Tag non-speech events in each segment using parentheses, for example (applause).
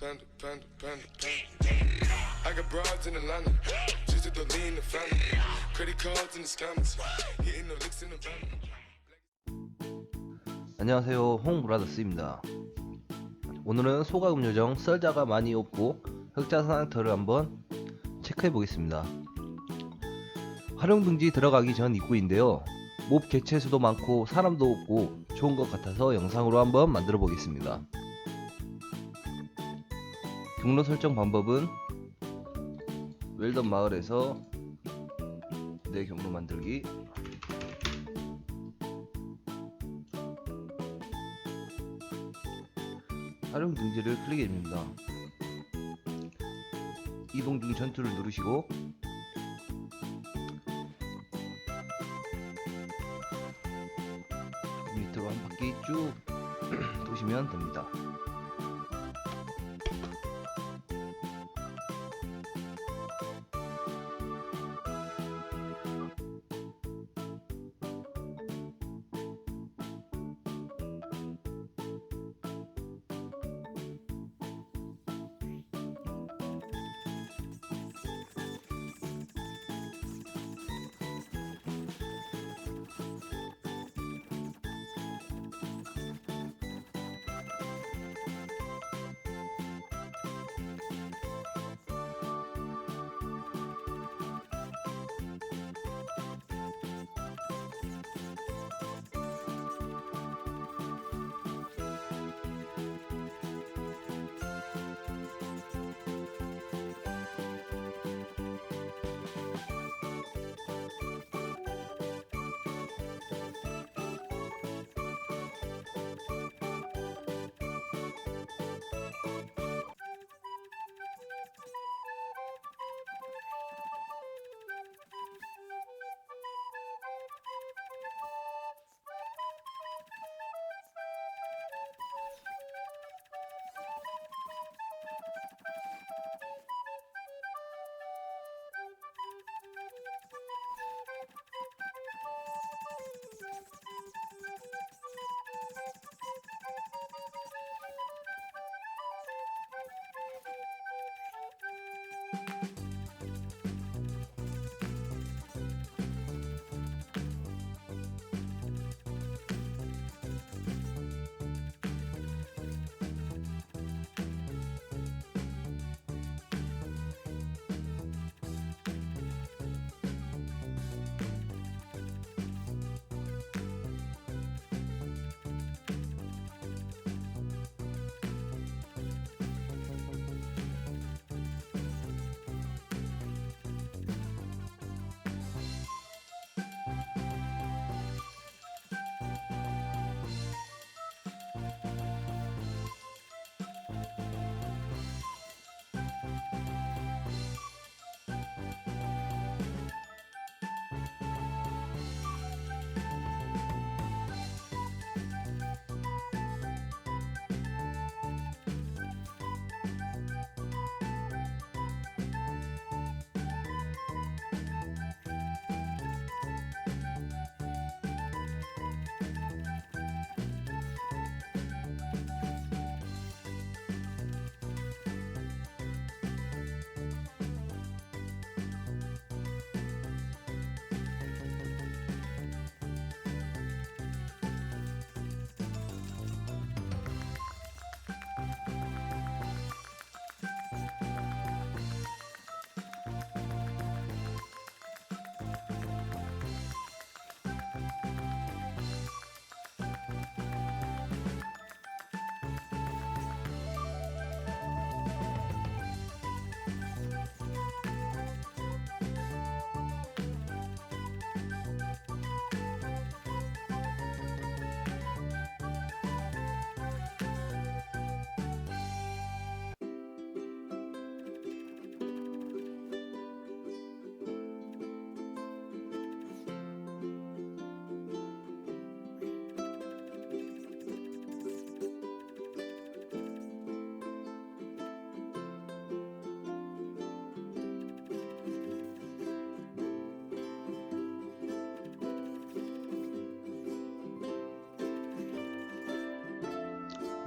panda, panda, panda, panda. I got broads in Atlanta, just to the lean the family. Credit cards in the scammers, hitting the licks in the van. 안녕하세요 홍브라더스입니다 오늘은 소가금 요정 썰자가 많이 없고 흑자 상태를 한번 체크해 보겠습니다 활용등지 들어가기 전 입구인데요 몹 개체수도 많고 사람도 없고 좋은 것 같아서 영상으로 한번 만들어 보겠습니다 경로 설정 방법은 웰던 마을에서 내 경로 만들기 활용 등지를 클릭해 줍니다. 이동 중 전투를 누르시고 밑으로 한 바퀴 쭉 (clears throat) 도시면 됩니다.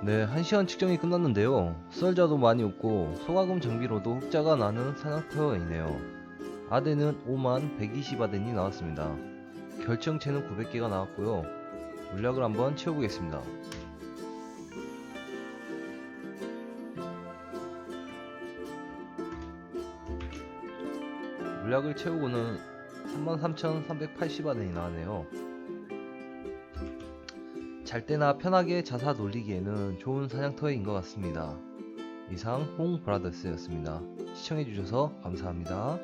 네, 1시간 측정이 끝났는데요. 썰자도 많이 없고 소가금 장비로도 흑자가 나는 사냥터이네요. 아대는 5만 120아덴이 나왔습니다. 결정체는 900개가 나왔고요. 물약을 한번 채워보겠습니다. 물약을 채우고는 33,380아덴이 나왔네요. 잘 때나 편하게 자사 놀리기에는 좋은 사냥터인 것 같습니다. 이상 홍브라더스였습니다. 시청해주셔서 감사합니다.